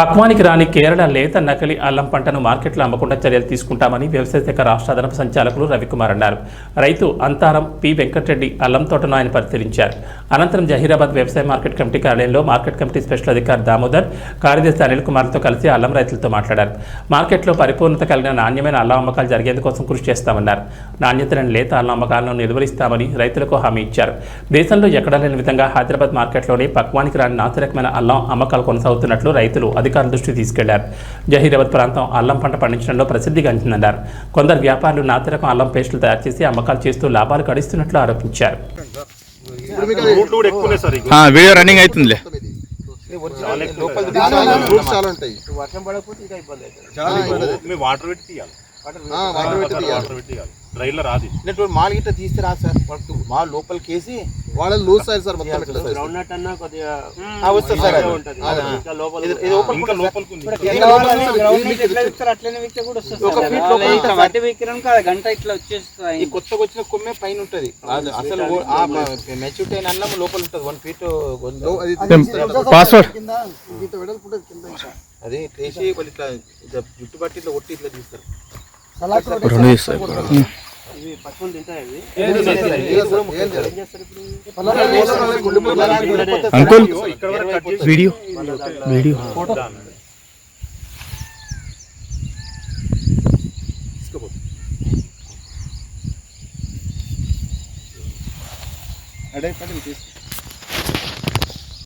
పక్వానికి రాని కేరళ లేత నకిలీ అల్లం పంటను మార్కెట్లో అమ్మకుండా చర్యలు తీసుకుంటామని వ్యవసాయ శాఖ రాష్ట్ర అదనపు సంచాలకులు రవికుమార్ అన్నారు. రైతు అంతారం పి. వెంకటరెడ్డి అల్లం తోటను ఆయన పరిశీలించారు. అనంతరం జహీరాబాద్ వ్యవసాయ మార్కెట్ కమిటీ కార్యాలయంలో మార్కెట్ కమిటీ స్పెషల్ అధికారి దామోదర్ కార్యదర్శి అనిల్ కుమార్తో కలిసి అల్లం రైతులతో మాట్లాడారు. మార్కెట్లో పరిపూర్ణత కలిగిన నాణ్యమైన అల్లం అమ్మకాలు జరిగేందుకోసం కృషి చేస్తామన్నారు. నాణ్యత లేని లేత అల్లం అమ్మకాలను నిర్వహిస్తామని రైతులకు హామీ ఇచ్చారు. దేశంలో ఎక్కడా లేని విధంగా హైదరాబాద్ మార్కెట్లోని పక్వానికి రాని నాసిరకమైన అల్లం అమ్మకాలు కొనసాగుతున్నట్లు రైతులు అధికారులు దృష్టికి తీసుకెళ్ళారు. జహీరాబాద్ ప్రాంతం అల్లం పంట పండించడంలో ప్రసిద్ధిగాంచిందన్నారు కొందరు వ్యాపారులు నాసిరకం అల్లం పేస్టులు తయారు చేసి అమ్మకాలు చేస్తూ లాభాలు గడిస్తున్నట్లు ఆరోపించారు. వీడియో రన్నింగ్ అవుతుందిలే వర్షం పడకపోతే ఇంకా ఇబ్బంది అవుతుంది వాటర్ పెట్టి తీయాలి. వాటర్ పెట్టి తీయాలి. రాది. మాల్ గిట్ట తీస్తే రా సార్. మా లోపలికి వేసి వాళ్ళ లూజ్ సైజ్ సార్ మొత్తం ఇట్లా size. గ్రౌండ్ నట్ అన్నా కొద్దిగా ఆ, వస్తుంది సార్ అది. ఉంటది. అది, ఆ. ఇంకా లోపల ఇది- ఇది ఓపెన్ ఇంకా లోపలికి ఉంది. ఒక ఫీట్ లోపల ఉంటుంది సార్. మట్టి విక్రమ్ కాదు. గంట ఇట్లా వచ్చేస్తాయి ఈ కొత్తగా వచ్చిన కొమ్మే పైన ఉంటది. అది అసలు ఓ- ఆ మెచ్యూరిటీ అయిన అన్నం లోపల ఉంటది. వన్ ఫీట్ లో- అది పాస్వర్డ్. అది వాళ్ళు ఇట్లా ఇట్లా జుట్టు పట్టి ఇట్లా ఒట్టి ఇట్లా తీస్తారు. రెండు తీస్తారు. ఇవి పట్టుకొని తింటాయి ఇవి ఏం చేస్తారు? ఏం చేస్తారు? పలానా మూలలో గుండెపోటు అంకుల్ ఇక్కడ వరకు కట్ చేసి వీడియో వీడియో అడే పడి తీసుకో.